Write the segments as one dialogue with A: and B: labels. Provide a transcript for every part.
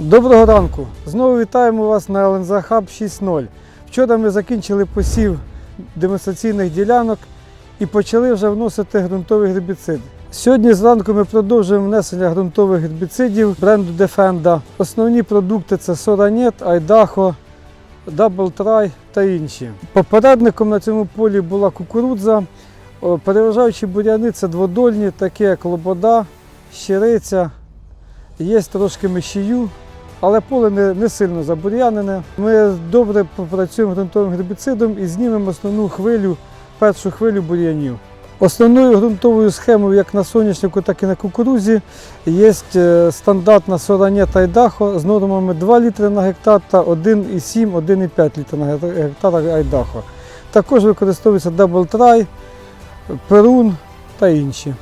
A: Доброго ранку! Знову вітаємо вас на ЛНЗ Хаб 6.0. Вчора ми закінчили посів демонстраційних ділянок і почали вже вносити ґрунтовий гербіцид. Сьогодні зранку ми продовжуємо внесення ґрунтових гербіцидів бренду Defenda. Основні продукти це Soranet, Айдахо, Try та інші. Попередником на цьому полі була кукурудза. Переважаючі буряни це дводольні, такі як лобода, щириця, є трошки мишію, але поле не, не сильно забур'янене. Ми добре попрацюємо ґрунтовим гербіцидом і знімемо основну хвилю, першу хвилю бур'янів. Основною ґрунтовою схемою як на соняшнику, так і на кукурузі є е, стандартна Соранет Айдахо з нормами 2 літри на гектар та 1,7, 1,5 літра на гектар Айдахо. Також використовується Try, Перун та інші.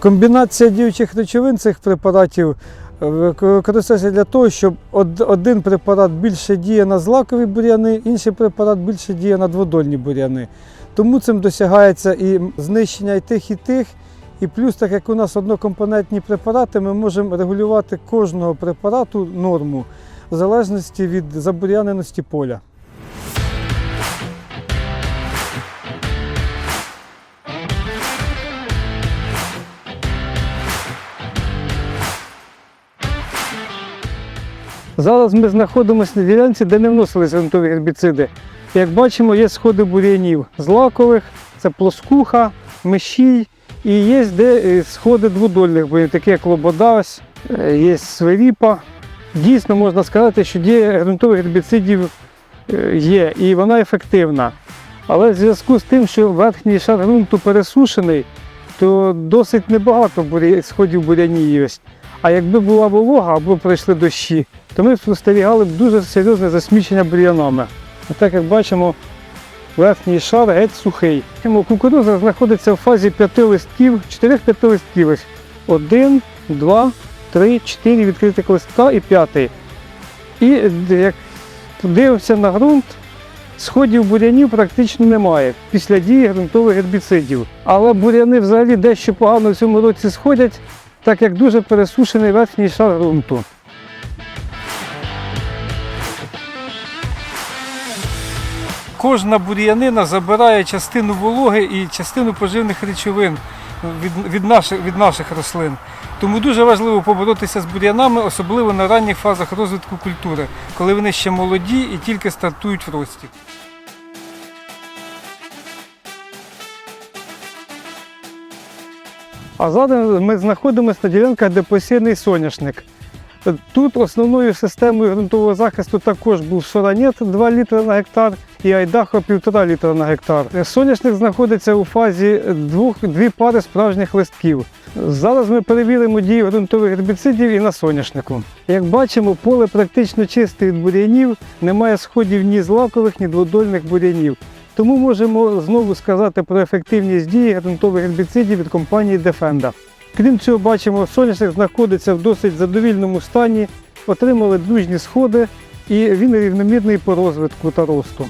A: Комбінація діючих речовин цих препаратів використовується для того, щоб один препарат більше діє на злакові бур'яни, інший препарат більше діє на дводольні бур'яни. Тому цим досягається і знищення і тих, і тих. І плюс, так як у нас однокомпонентні препарати, ми можемо регулювати кожного препарату норму в залежності від забур'яненості поля. Зараз ми знаходимося на ділянці, де не вносилися ґрунтові гербіциди. Як бачимо, є сходи бур'янів злакових, це плоскуха, мишій і є де е, сходи дводольних бур'янів, такі як лобода, ось, е, є свиріпа. Дійсно можна сказати, що дія ґрунтових гербіцидів е, є і вона ефективна. Але в зв'язку з тим, що верхній шар ґрунту пересушений, то досить небагато сходів бурянів є. А якби була волога або пройшли дощі, то ми спостерігали б дуже серйозне засмічення бур'янами. А так як бачимо, верхній шар геть сухий. Тому Кукурудза знаходиться в фазі п'яти листків, чотирьох-п'яти листків. Один, два, три, чотири відкритих листка і п'ятий. І як дивимося на ґрунт, сходів бурянів практично немає після дії ґрунтових гербіцидів. Але буряни взагалі дещо погано в цьому році сходять, так як дуже пересушений верхній шар ґрунту. Кожна бур'янина забирає частину вологи і частину поживних речовин від, від, наших, від наших рослин. Тому дуже важливо поборотися з бур'янами, особливо на ранніх фазах розвитку культури, коли вони ще молоді і тільки стартують в рості. А зараз ми знаходимося на ділянках, де посіяний соняшник. Тут основною системою ґрунтового захисту також був Соранет 2 літри на гектар і Айдахо 1,5 літра на гектар. Соняшник знаходиться у фазі двох, дві пари справжніх листків. Зараз ми перевіримо дію ґрунтових гербіцидів і на соняшнику. Як бачимо, поле практично чисте від бур'янів, немає сходів ні злакових, ні дводольних бур'янів. Тому можемо знову сказати про ефективність дії ґрунтових гербіцидів від компанії Defenda. Крім цього, бачимо, соняшник знаходиться в досить задовільному стані, отримали дружні сходи і він рівномірний по розвитку та росту.